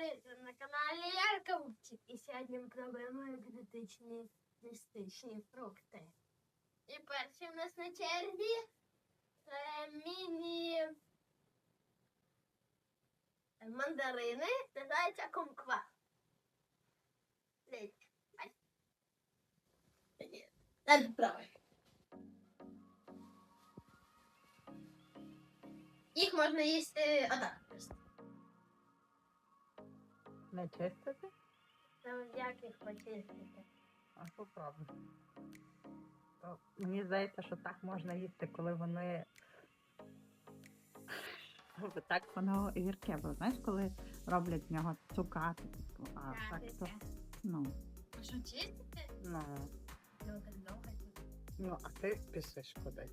Привіт, на каналі Ярка Вовчик. І сьогодні ми пробуємо екзотичні містичні фрукти. І перший у нас на черзі це міні мандарини, називається комква. Дивіться. Ай. Далі правий. Їх можна їсти отак просто. Не чистити? Ну, як почистити? А попробуй. То Мені здається, що так можна їсти, коли вони. Так воно гірке, бо знаєш, коли роблять з нього цукати, типу, а так то. Ну, А що чистити? ну, Ну, ну, а ти пісиш куди?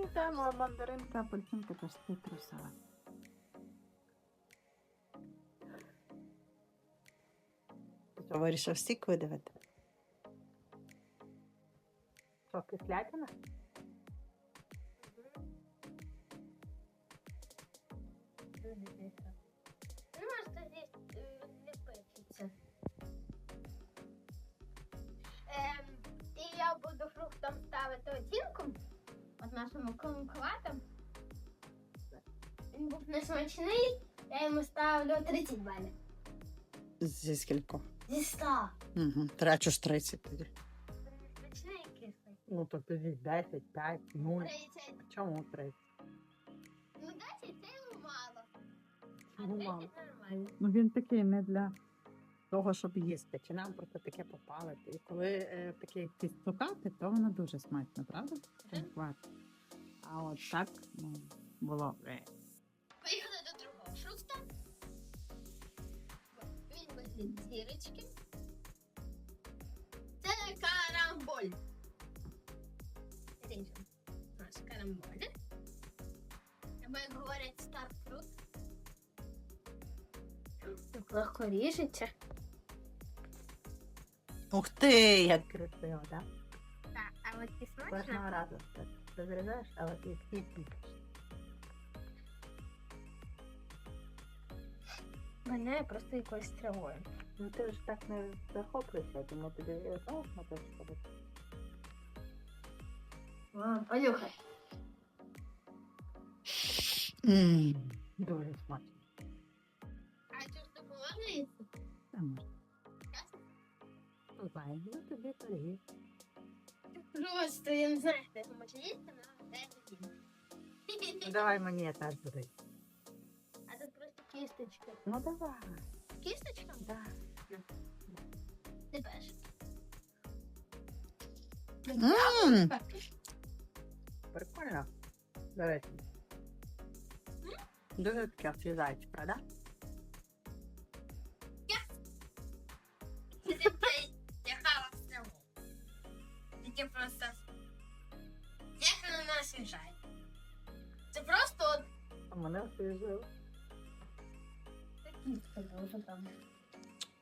Ну, такий тема, мандаринка, апельсинка, цитрусова. Що, вирішив стік видавити? Що, кислятина? Дуже тихо. Ну, може, тоді е. Ем, і я буду фруктам ставити оцінку. От нашому комкватам. Він був несмачний, я йому ставлю 30 балів. Зі скількох? Зі 100. Угу. Трачу ж 30 тоді. Смачний кислий. Ну, то тоді 10, 5, 0. 30. Чому 30? Ну, 10 це йому мало. А Чому 30 мало? нормально. Ну він такий не для того, щоб їсти. Чи нам просто таке попалити. І коли е, таке якісь цукати, то воно дуже смачно, правда? Конкват. А от так ну, було. е. Поїхали до другого фрукта. Він виглядає зірочки. Це карамболь. Ріжемо наш карамболь. Або як говорять старфрут. Легко ріжеться. Ух ти, як красиво, так? Так, а от і смачно. Кожного разу так розрізаєш, але і і пікаєш. Мене просто якоюсь травою. Ну ти ж так не захоплюєшся, тому тобі знову смотриш ходити. Понюхай. Дуже смачно. А що ж їсти? Та можна. Ясно? Ну, тобі торги. Просто я не знаю, може їсти, але Ну давай мені так буде. А тут просто кісточка. Ну давай. Кісточка? Да. Ти перший. Мм. Прикольно. До речі. Дуже таке освіжаюче, правда? Освіжило. кістка дуже там.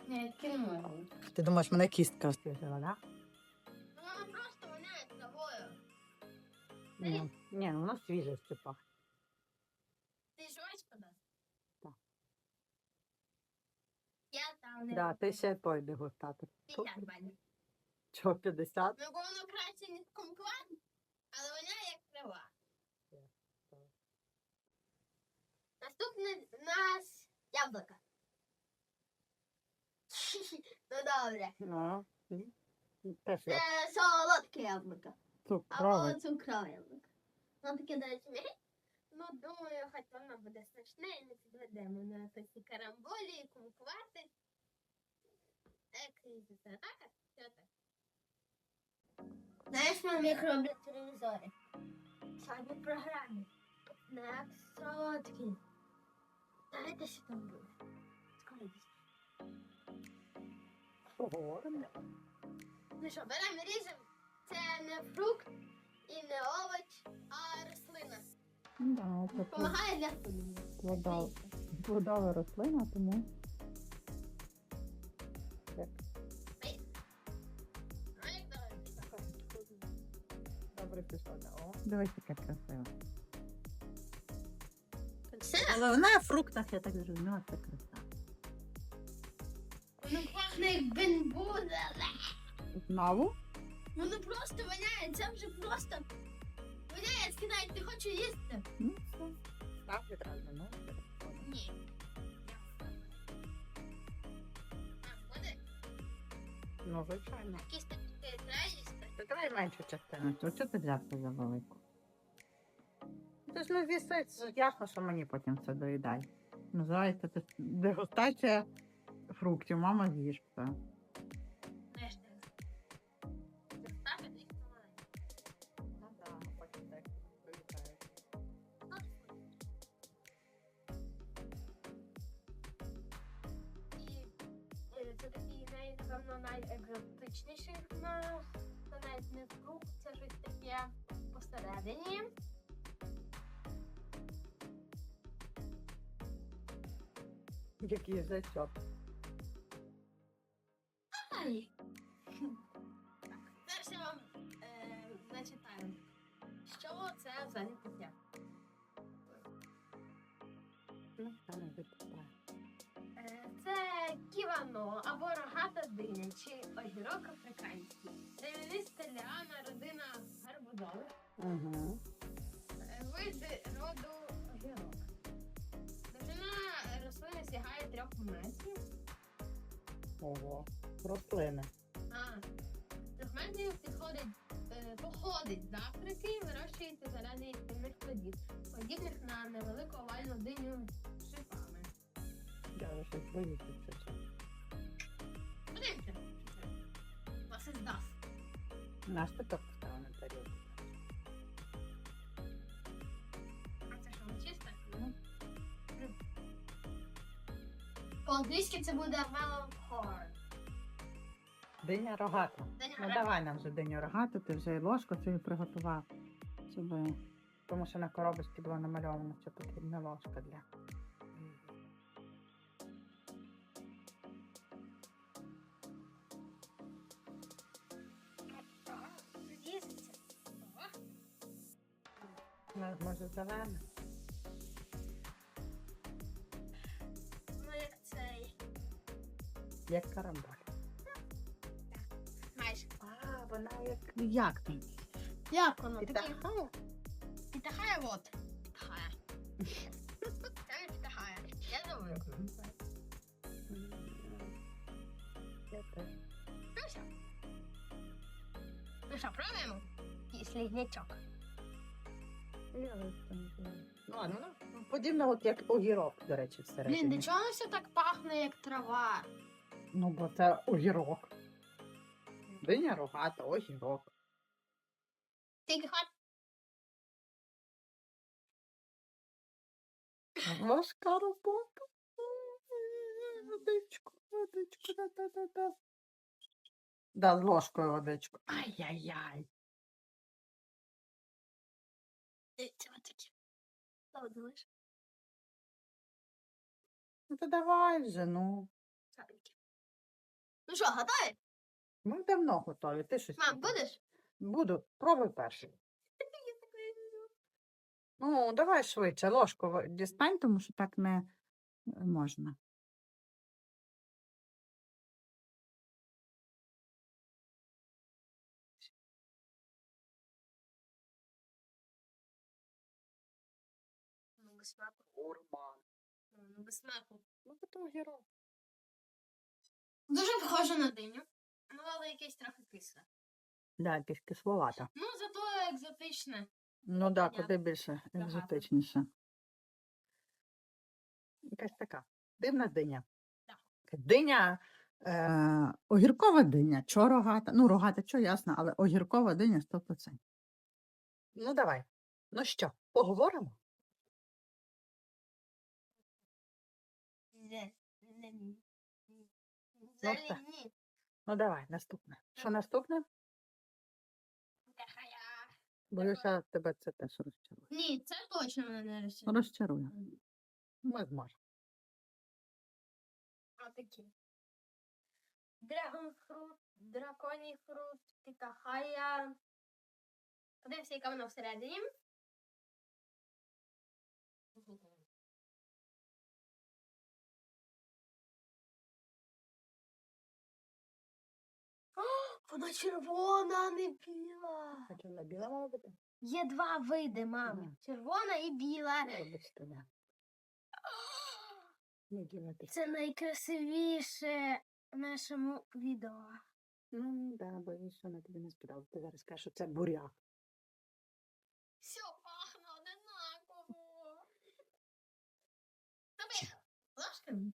Не можна. Ти думаєш, мене кістка освіжила, да? Ну воно просто воняє травою. Ні, ні, ну, воно свіжістю пахне. Ти дасть? Так. Я там не Да, ти ще той дегустатор. 50 балів. Чого 50? Ну, воно краще, ніж комкват, але воняє як трава. Так. Наступне у нас яблука. ну добре. Ну, Це я солодке яблуко. цукровий. Або цукрове яблуко. Воно таке, до речі. Ну, думаю, хоч воно буде смачне і не підведемо на ці карамболі кумкувати. Як їздити, так? Чи отак? Знаєш, мам, як роблять телевізори? Сьогодні програмі. На солодкі. Знаєте, що там? Скоро десь. Поговоримо. Ну що, беремо ріжемо. Це не фрукт і не овоч, а рослина. Да, це Помагає для плодова, плодова рослина, тому добре пішло. О, дивись, яка красива. Вона в фруктах, я так зрозуміла, це краса. воно пахне як бенбуза. Знову? Воно просто воняє, це вже просто воняє, скидає, ти хочеш їсти? Ну, все. Так, відразу, ну. Ні. А, буде? Ну, звичайно. Якісь такі треба їсти. Ти давай меншу частину. Чого ти взяв за велику? Це ж не вісить, це ясно, що мені потім це доїдай. Називається це дегустація фруктів. Мама з'їж все. Ну. І е, це такий, напевно, найекзотичніший в нас. Це навіть не фрукт, це щось таке посередині. de Giza Shopping. Ого. Рослини. А, в мене підходить, е, походить з Африки, вирощується заради спільних плодів, подібних на невелику овальну диню з шипами. Я вже щось боюся. Подивіться, що це вас іздасть. Наш ти По-англійськи це буде melon. Диня рогата. Диня Ну рогата. давай нам вже диню рогату, ти вже і ложку собі приготував. Щоб... Тому що на коробочці було намальовано, що потрібна ложка для. Може зелена? Як карамболь. Майже. А, вона як. Як там? Як воно? Підтахає? Підтахає вот. Підтахає. Це підтахає. Я думаю. Я теж. Ну все. Ну що, пробуємо? Сліднячок. Я. Ну, ладно, ну, подібно, от як огірок, до речі, всередині. Блін, до чого все так пахне, як трава? Ну, бо це огірок. Диня рогата, огірок. Тільки хат. Важка робота. Водичку, водичку, да-да-да-да. Да, з ложкою водичку. Ай-яй-яй. Це такі. Що думаєш? Ну то давай вже, ну. Ну що, готові? Ми давно готові. Ти щось. Мам, не будеш? Буду. Пробуй перший. Ну, давай швидше, ложку дістань, тому що так не е, можна. Ну, без смаку. Ну, без смаку. Ну, то огірок. Дуже похоже на диню. Ну, але якесь трохи кисле. Да, якась кисловата. Ну, зато екзотичне. Ну да, Понятно. куди більше Багато. екзотичніше. Якась така дивна диня. Так. Диня, е, огіркова диня, чо рогата. Ну, рогата, що ясно, але огіркова диня 100%. Ну, давай. Ну що, поговоримо? Не, не, ні. Ну, ні. Ну давай, наступне. Що наступне? Боюся, тебе це теж розчарує. Ні, це точно мене не розчарує. Розчарує. Ми зможемо. Отакі. Драгон фрут, драконій фрут, тикахая. Подивимося, яка вона всередині. Вона червона, а не біла. А чи біла мала бути? Є два види. Мгм. Червона і біла. Вибачте, да. Не ділитися. Це найкрасивіше в нашому відео. Ну, да, боюсь, що вона тобі не сподобається. Ти зараз скажеш, що це буряк. Все пахне одинаково. Тобі ложка?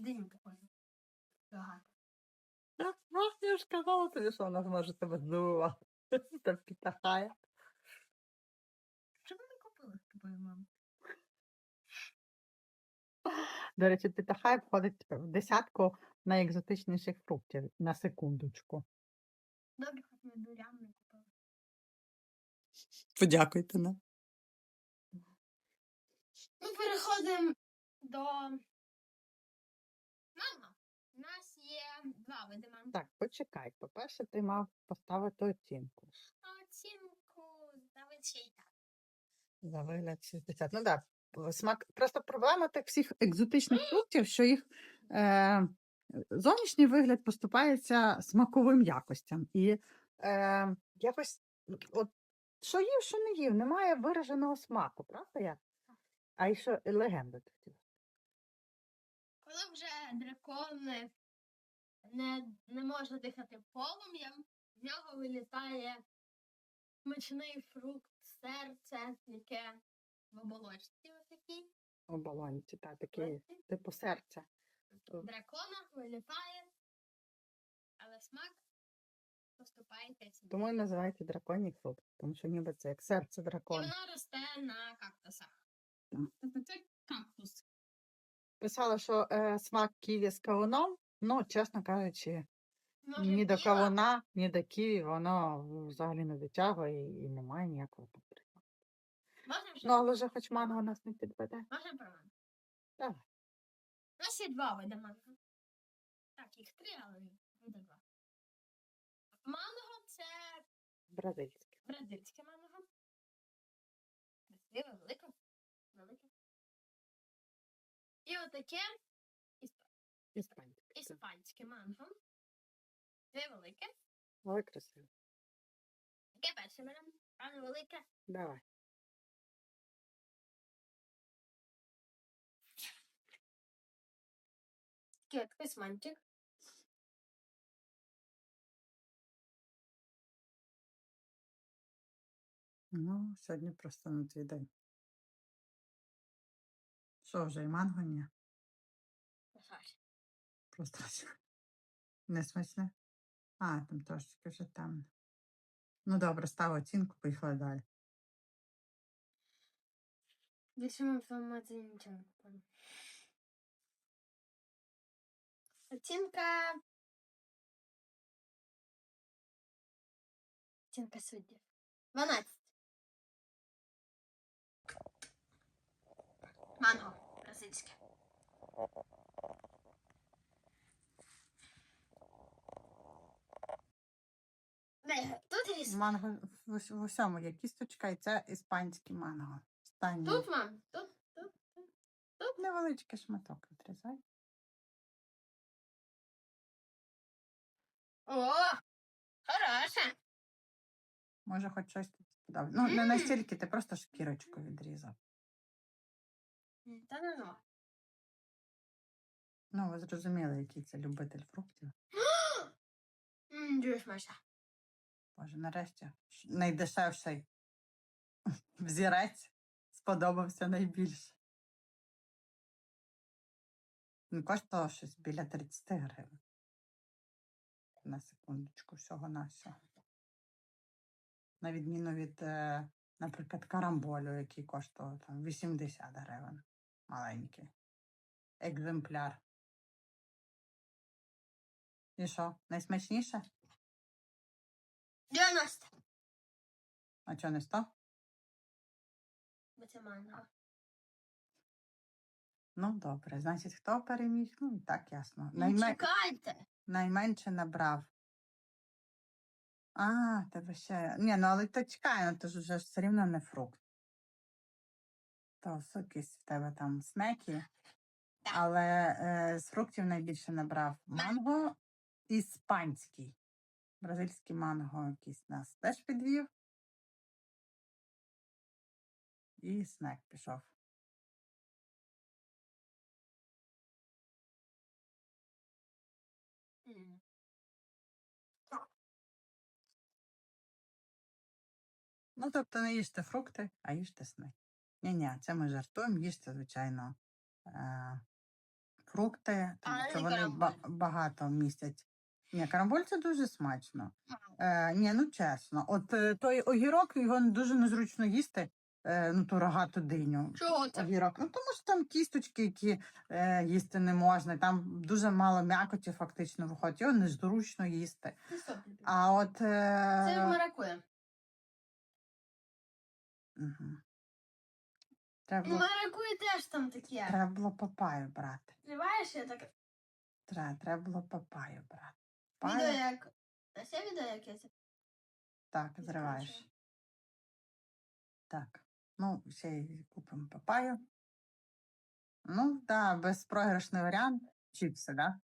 Дим такой. Багато. Так, ну, я ж казала тобі, що вона зможе тебе здивувати. Та підтахає. Що ви не купили з тобою, мам? До речі, підтахає входить в десятку найекзотичніших фруктів на секундочку. Добре, хоч ми дурям не купили. Подякуйте нам. Ми переходимо до манго. У нас є два. Так, почекай. По-перше, ти мав поставити оцінку. Оцінку ставить ще й так. За вигляд 60. Ну так, да, смак. Просто проблема тих всіх екзотичних фруктів, що їх е, зовнішній вигляд поступається смаковим якостям. І е, якось, от, що їв, що не їв, немає вираженого смаку, правда? як? А і що легенда хотіла? Коли вже дракон не, не, може дихати полум'ям, з нього вилітає смачний фрукт, серце, яке в оболочці отакій. У балонці, та, такі, типу серця. Дракона вилітає, але смак поступає собі. Тому і називається драконій фрукт, тому що ніби це як серце І дракона. воно росте на кактусах. Так. Тобто це кактус. Писала, що е, смак ківі з кавуном, ну, чесно кажучи, ні до кавуна, ні до ківі воно взагалі не дотягує і, немає ніякого конфлікту. Ну, але вже хоч манго нас не підведе. Можна про манго? Давай. У нас є два види манго. Так, їх три, але буде два. Манго це Бразильське. бразильське манго. Красиве, велике. Велике. І отаке Іспанське. Так. іспанське манго. Це велике. Але красиво. Таке перше беремо. Правильно велике. Давай. Таке кисманчик. Ну, сьогодні просто на твій день. Що вже, і манго ні? Просто не. А, там трошечки вже темно. Ну добре, став оцінку, поїхали далі. Більше інформації нічого не купила. Оцінка. Оцінка суддів. 12. Манго. Бразильське. Тут ріс. Манго в, ус- в усьому є кісточка, і це іспанське манго. Останнє. Тут, мам. Тут, тут, тут. Невеличкий шматок відрізай. О! Хороше. Може, хоч щось тобі сподобається. Ну, не настільки, ти просто шкірочку відрізав. Та не ну. Ну, ви зрозуміли, який це любитель фруктів. Дуже смачно. Боже, нарешті найдешевший взірець сподобався найбільше. Він коштував щось біля 30 гривень. На секундочку, всього на всього. На відміну від, е, наприклад, карамболю, який коштував там 80 гривень. Маленький. Екземпляр. І що, найсмачніше? 90. А чого не 100? Бо це манго. Ну, добре. Значить, хто переміг? Ну, і так ясно. Найме... чекайте. Найменше набрав. А, тебе ще. Ні, ну але то чекай, ну то ж вже ж все рівно не фрукт. То якийсь в тебе там смекі. Але е, з фруктів найбільше набрав манго іспанський. Бразильський манго якийсь нас теж підвів. І снек пішов. М. Ну, тобто не їжте фрукти, а їжте снек. Ні-ні, це ми жартуємо, їжте, звичайно, е, фрукти, тому що вони ба- багато містять. Ні, карамболь це дуже смачно. Е, ні, ну чесно. От е, той огірок його дуже незручно їсти, е, ну ту рогату диню. Чого це? Огірок. Ну тому що там кісточки, які е, їсти не можна, там дуже мало м'якоті фактично виходить, його незручно їсти. Це соплі. А от. Це Е, маракуя. Угу. Треба, Ну, було, маракуя теж там таке. треба було папаю брати. Триваєш, я так. Треба, треба було папаю брати. Відео як. А це відео як я це так, зриваєш. Так. Ну, ще й купимо папаю. Ну, так, да, безпрограшний варіант. Чіпси, да?